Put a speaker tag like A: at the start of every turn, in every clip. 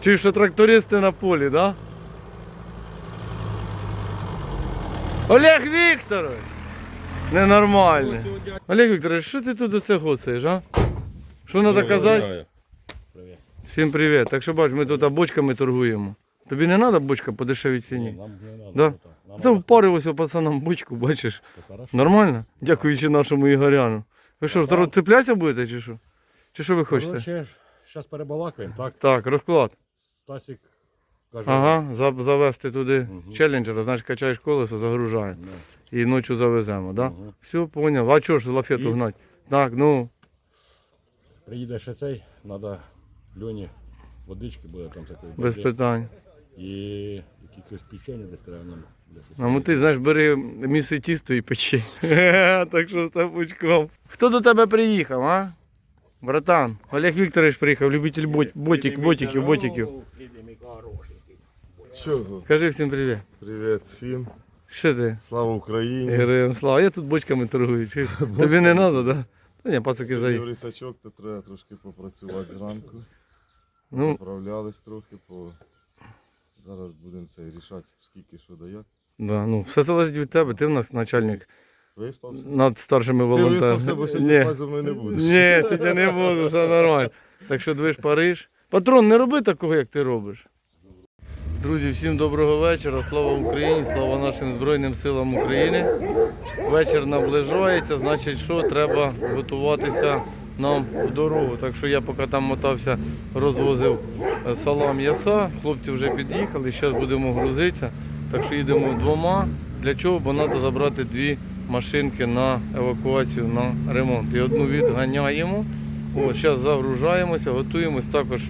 A: Чи що трактористи на полі, да? Олег Вікторович! Ненормальний. Олег Вікторович, що ти тут оце гоцаєш, а? Що треба казати? Всім привіт. Так що бач, ми тут бочками торгуємо. Тобі не треба бочка по дешевій ціні?
B: Нам не надо.
A: Да? Це впарився пацанам бочку, бачиш. Нормально? Дякуючи нашому Ігоряну. Ви що, зараз цеплятися будете чи що? Чи що ви хочете?
B: Зараз перебалакаємо, так?
A: Так, розклад.
B: Стасік каже,
A: Ага, за- завести туди челленджера, значить качаєш колесо, загружає.
B: ну,
A: І ночі завеземо, да?
B: Мгм.
A: Все, поняв. А чого ж лафету
B: І?
A: гнать? Так, ну,
B: приїде ще цей, треба Льоні водички буде там такої.
A: без питань.
B: І якихось печення десь треба нам. десь
A: А ну ти, знаєш, бери міси тісто і печи. так що все пучком. Хто до тебе приїхав, а? Братан, Олег Вікторович приїхав, любитель бот, ботик, ботиків, ботиків.
C: Чого?
A: Кажи всім привіт.
C: Привіт всім.
A: Що ти?
C: Слава Україні.
A: Героям слава. Я тут бочками торгую. Чи? Тобі не треба, да? Та ні, пацаки
C: Сьогодні
A: заїхали.
C: рисачок, то треба трошки попрацювати зранку.
A: Ну,
C: Поправлялись трохи, по... зараз будемо це рішати, скільки що да як.
A: да, ну, все залежить від тебе, ти в нас начальник
C: Виспався?
A: над старшими
C: Ти виспався, бо сьогодні
A: Ні,
C: спати зо мною не будеш.
A: ні, сьогодні не буду, все нормально. Так що движ Париж. Патрон, не роби такого, як ти робиш. Друзі, всім доброго вечора. Слава Україні, слава нашим Збройним силам України. Вечір наближається, значить, що треба готуватися нам в дорогу. Так що я поки там мотався, розвозив е, салам яса. Хлопці вже під'їхали, зараз будемо грузитися. Так що їдемо двома. Для чого? Бо треба забрати дві машинки на евакуацію, на ремонт. І одну відганяємо. От, зараз загружаємося, готуємось. Також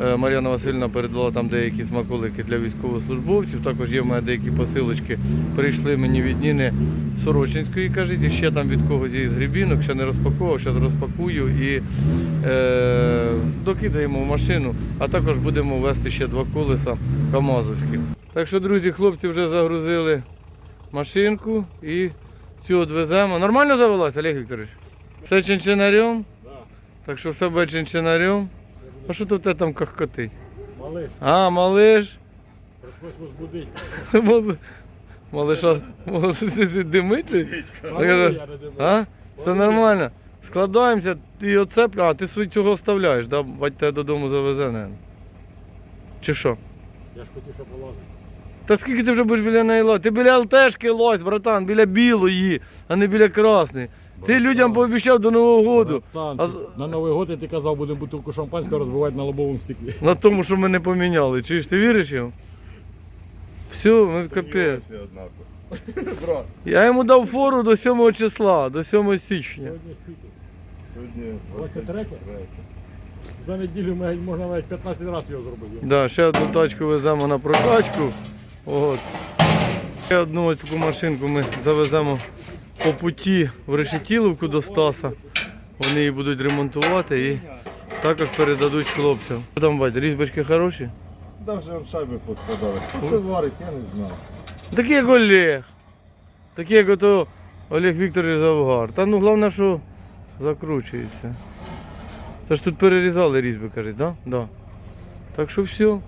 A: е, Мар'яна Васильівна передала там деякі смаколики для військовослужбовців. Також є в мене деякі посилочки. Прийшли мені від Ніни Сорочинської, кажуть, і ще там від когось є з грібінок, ще не розпакував, зараз розпакую і е, докидаємо в машину, а також будемо вести ще два колеса Камазовські. Так що, друзі, хлопці вже загрузили машинку і цю відвеземо. Нормально завелась, Олег Вікторович? Все чинчинарем?
B: Да.
A: Так що все буде чинчинарем. А що тут там кахкотить?
B: Малиш,
A: А, малиш.
B: прийшлось возбудити.
A: Мал- Малиша димить? чи?
B: Але я не дивлюсь.
A: А? Все нормально. Складаємося, ти оцепля, а ти свій цього оставляєш, да? бать тебе додому завезе, не? Чи що?
B: Я ж хотів, щоб полазити.
A: Та скільки ти вже будеш біля неї лазити? Ти біля ЛТшки лазь, братан, біля білої, а не біля красної. Ти людям пообіцяв до Нового року
B: Братан,
A: А
B: ти- На Новий год ти казав, будемо бутилку шампанського розбивати на лобовому стеклі.
A: на тому, що ми не поміняли. Чуєш, ти віриш йому? Все, ми в капець.
C: Сумнівався, однако. Брат,
A: Я йому дав фору до 7 числа, до 7 січня.
B: Сьогодні скільки?
C: сьогодні
B: 23?
C: 23.
B: За неділю ми- можна навіть 15 разів його зробити.
A: Да, ще одну тачку веземо на прокачку. От. Ще одну ось таку машинку ми завеземо по путі в Решетіловку до Стаса. Вони її будуть ремонтувати і також передадуть хлопцям. Що там бать, різьбочки хороші?
C: Там вже вам шайби подкладали. Хто це варить, я не знаю.
A: Такі як Олег. Такі як ото Олег Вікторович Завгар. Та ну головне, що закручується. Це ж тут перерізали різьби, кажуть, да? Да. Так що все.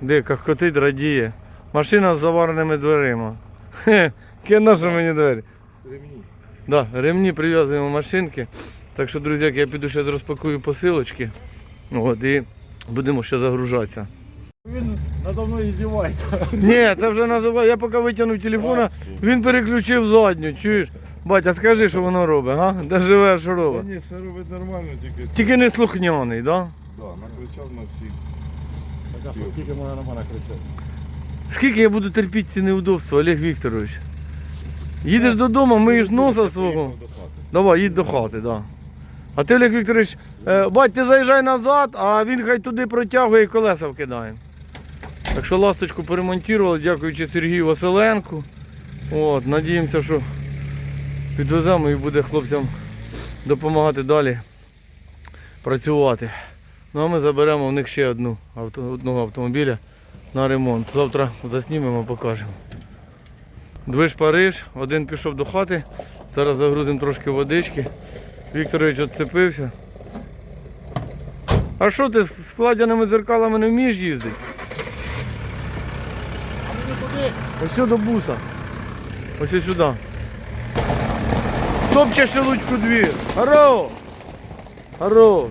A: Де котить радіє. Машина з завареними дверима. Хе, яке наше мені двері?
C: Ремні.
A: Да, ремні прив'язуємо машинки. Так що, друзі, я піду ще розпакую посилочки. От, і будемо ще загружатися.
B: Він надо мною іздівається.
A: Ні, це вже називає. Я поки витягнув телефона, він переключив задню, чуєш? Батя, скажи, що воно робить, га? Де живе, що
C: Та
A: робить?
C: ні, все робить нормально, тільки це.
A: Тільки не слухняний, да?
C: Да, накричав на всіх.
B: Так, а скільки можна на мене кричати?
A: Скільки я буду терпіти ці неудобства, Олег Вікторович? Їдеш додому, миєш носа свого. Давай, їдь до хати, да. А ти, Олег Вікторович, е, бать, ти заїжджай назад, а він хай туди протягує і колеса вкидає. Так що ласточку поремонтували, дякуючи Сергію Василенку. От, надіємося, що підвеземо і буде хлопцям допомагати далі працювати. Ну а ми заберемо в них ще одну, одного автомобіля на ремонт. Завтра заснімемо, покажемо. Движ Париж, один пішов до хати. Зараз загрузимо трошки водички. Вікторович відцепився. А що ти з складеними дзеркалами не вмієш їздити? Ось сюди до буса. Ось сюди. Топче шелудьку двір. Хорош! Хорош!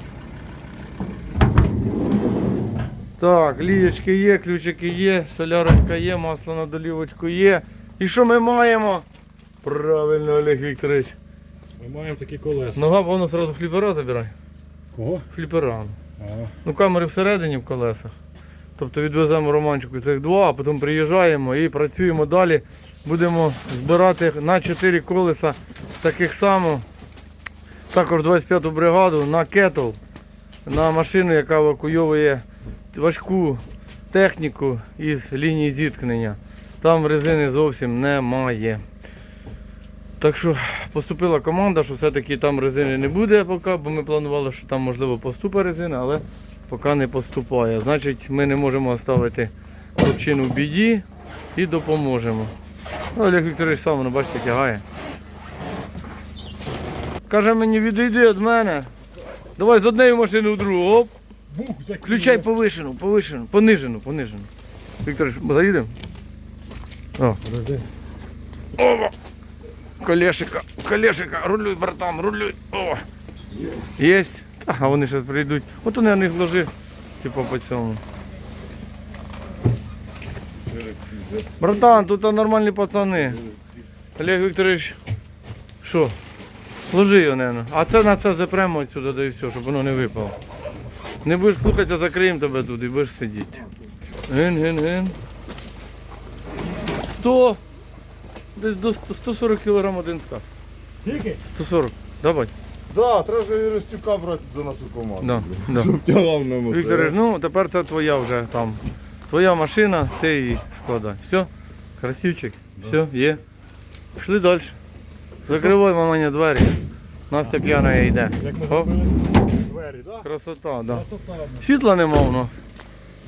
A: Так, лієчки є, ключики є, солярочка є, масло на долівочку є. І що ми маємо? Правильно, Олег Вікторович.
B: Ми маємо такі колеса.
A: Нога, воно одразу фліпера забирай.
B: Кого?
A: Фліпера.
B: А,
A: Ну, камери всередині в колесах. Тобто відвеземо романчику цих два, а потім приїжджаємо і працюємо далі. Будемо збирати на 4 колеса таких само. Також 25-ту бригаду на кетл, на машину, яка евакуйовує важку техніку із лінії зіткнення. Там резини зовсім немає. Так що поступила команда, що все-таки там резини не буде поки, бо ми планували, що там можливо поступить резина, але поки не поступає. Значить, ми не можемо оставити хлопчину в біді і допоможемо. Ну, Олег Вікторович сам, ну, бачите, тягає. Каже мені, відійди від мене. Давай з однієї машини в другу. Оп.
B: Бух, закинув.
A: Включай повишену, повишену, понижену, понижену. Вікторович, заїдемо? О,
B: Подожди.
A: колешика, колешика, рулюй, братан, рулюй. О! Єсть. Та, а вони зараз прийдуть. От вони на них ложи, типу по цьому. Братан, тут нормальні пацани. Олег Вікторович, що? Ложи його, наверное. А це на це запремо отсюди, да і все, щоб воно не випало. Не будеш слухатися, закриємо тебе тут і будеш сидіти. Ген, ген, ген. 100. Десь до 140 кг один скат.
B: Скільки?
A: 140. Давай.
C: Да, треба ж Юростюка брати до нас у команду.
A: Да, да.
C: Щоб тягав на мотор.
A: Вікторович, ну тепер це твоя вже там. Твоя машина, ти її складай. Все? Красивчик. Все, є. Пішли далі. Закривай мамані двері. Настя п'яна йде.
B: Як ми зробили двері, так?
A: красота, да.
B: Красота.
A: Світла нема у нас.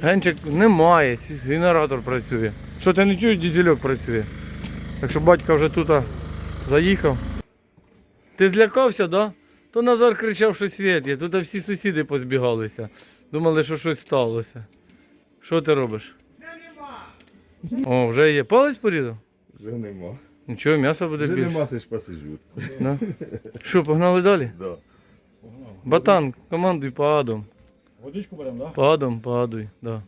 A: Генчик немає, сі- генератор працює. Що ти не чуєш, дізельок працює. Так що батько вже тут а, заїхав. Ти злякався, да? То Назар кричав, що світ є. Тут всі сусіди позбігалися. Думали, що щось сталося. Що ти робиш? О, вже є. Палець порізав?
C: Вже нема.
A: Нічого, м'ясо буде
C: Вже
A: більше.
C: нема, сиш посижу.
A: Да? Що, погнали далі?
C: Да.
A: Батан, командуй по адом.
B: Водичку беремо, так?
A: Падом, падуй, да.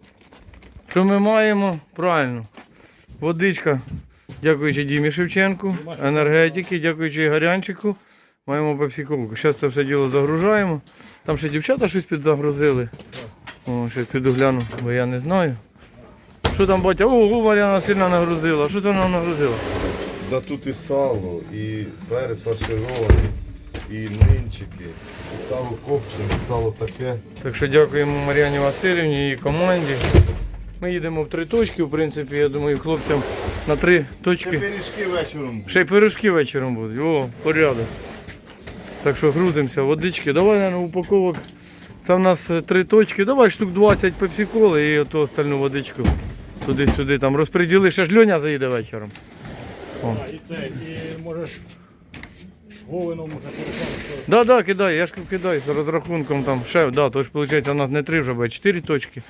A: Що ми маємо? Правильно. Водичка, дякуючи Дімі Шевченку, енергетики, дякуючи Гарянчику. Маємо пепсиковку. Зараз це все діло загружаємо. Там ще дівчата щось підзагрузили. О, щось піду гляну, бо я не знаю. Що там батя? Ого, Мар'яна сильно нагрузила. Що там вона нагрузила?
C: Да тут і сало, і перець фарширований, і млинчики, і сало копчене, і сало таке.
A: Так що дякуємо Мар'яні Васильівні і команді. Ми їдемо в три точки, в принципі, я думаю, хлопцям на три точки.
C: Ще пиріжки вечором.
A: Ще й пиріжки вечором будуть. О, порядок. Так що грузимося, водички. Давай, наверное, упаковок. Це в нас е, три точки. Давай штук 20 пепсиколи і ото остальну водичку туди-сюди там розподіли. Ще ж Льоня заїде вечором.
B: А, і це, і можеш Вовином може переходити.
A: Да, да, кидай, я ж кидаю з розрахунком там ще, да, то ж виходить у нас не три вже, а чотири точки.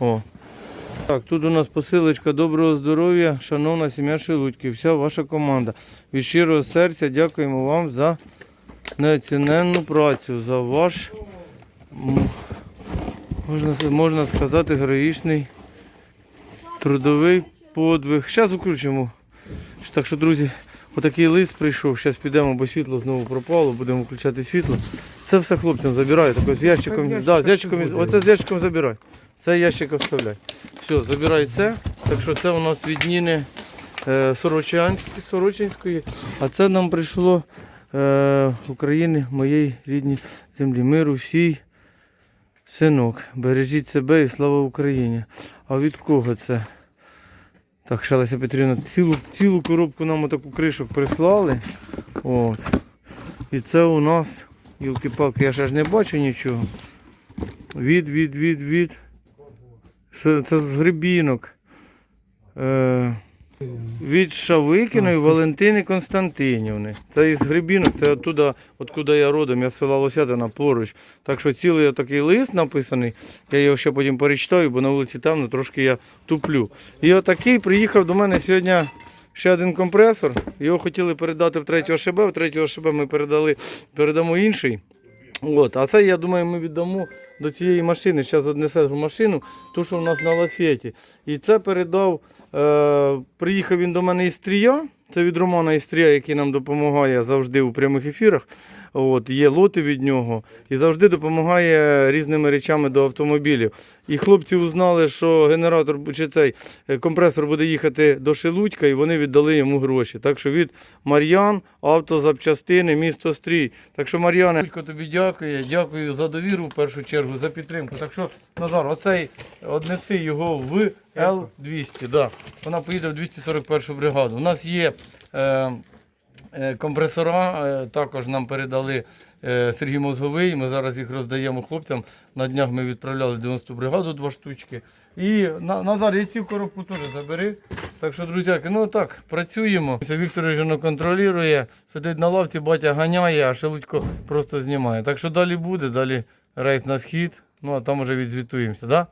A: О. Так, тут у нас посилочка доброго здоров'я, шановна сім'я Шелудьків, вся ваша команда. Від щирого серця дякуємо вам за неоціненну працю, за ваш, можна, можна сказати, героїчний трудовий подвиг. Зараз включимо. Так що, друзі, отакий лист прийшов. Зараз підемо, бо світло знову пропало, будемо включати світло. Це все хлопцям забираю. Так з ящиком, да, з ящиком, оце з ящиком забирай. Це ящик вставляй. Все, забирай це. Так що це у нас від Ніни е, Сорочинської. А це нам прийшло е, України, моєї рідній землі. Миру всій. Синок, бережіть себе і слава Україні. А від кого це? Так, ще Леся Петрівна, цілу, цілу коробку нам отаку кришок прислали. От. І це у нас, юлки-палки, я ще ж не бачу нічого. Від, від, від, від. Це, це з грибінок. Е, Від Шавикіної Валентини Константинівни. Це із Грибінок, це оттуда, откуда я родом, я з села Лосятина поруч. Так що цілий такий лист написаний, я його ще потім перечитаю, бо на вулиці темно, трошки я туплю. І отакий приїхав до мене сьогодні ще один компресор. Його хотіли передати в третього ШБ, в третього ШБ ми передали, передамо інший. От, а це, я думаю, ми віддамо до цієї машини. Зараз однесе в машину, ту, що в нас на лафеті. І це передав, е, приїхав він до мене із Трія. Це від Романа Істрія, який нам допомагає завжди у прямих ефірах. От, є лоти від нього і завжди допомагає різними речами до автомобілів. І хлопці узнали, що генератор чи цей е, компресор буде їхати до Шелудька, і вони віддали йому гроші. Так що від Мар'ян, автозапчастини, місто Стрій. Так що, Мар'яне, тобі дякую. Дякую за довіру в першу чергу, за підтримку. Так що, Назар, оцей однеси його в Л-200. Да. Вона поїде в 241 бригаду. У нас є. Е, Компресора е, також нам передали е, Сергій Мозговий. Ми зараз їх роздаємо хлопцям. На днях ми відправляли 90-ту бригаду два штучки. І на- Назар, і цю коробку теж забери. Так що, друзяки, ну так, працюємо. Віктор Режино контролює, сидить на лавці, батя ганяє, а Шелудько просто знімає. Так що далі буде, далі рейс на схід. Ну а там уже відзвітуємося, да?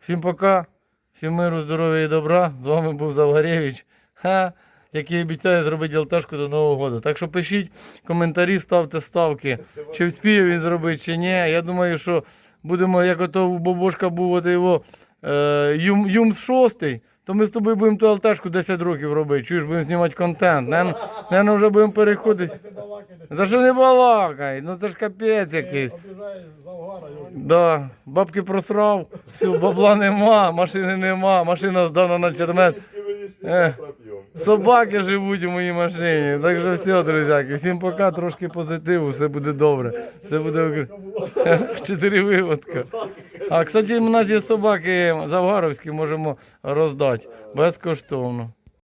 A: Всім пока, всім миру, здоров'я і добра. З вами був Завгаревич. Ха, який обіцяє зробити ЛТшку до Нового року. Так що пишіть коментарі, ставте ставки, чи вспіє він зробити, чи ні. Я думаю, що будемо, як ото у Бобошка був от його е, Юм, Юмс 6, то ми з тобою будемо ту ЛТшку 10 років робити. Чуєш, будемо знімати контент. Наверно, вже будемо переходити. Та що не балакай, ну це ж капець якийсь. Да, бабки просрав, все, бабла нема, машини нема, машина здана на чермет. Собаки живуть у моїй машині. Так що все, друзяки, всім пока, трошки позитиву, все буде добре. Все буде чотири виводка. А кстати, у нас є собаки завгаровські, можемо роздати безкоштовно.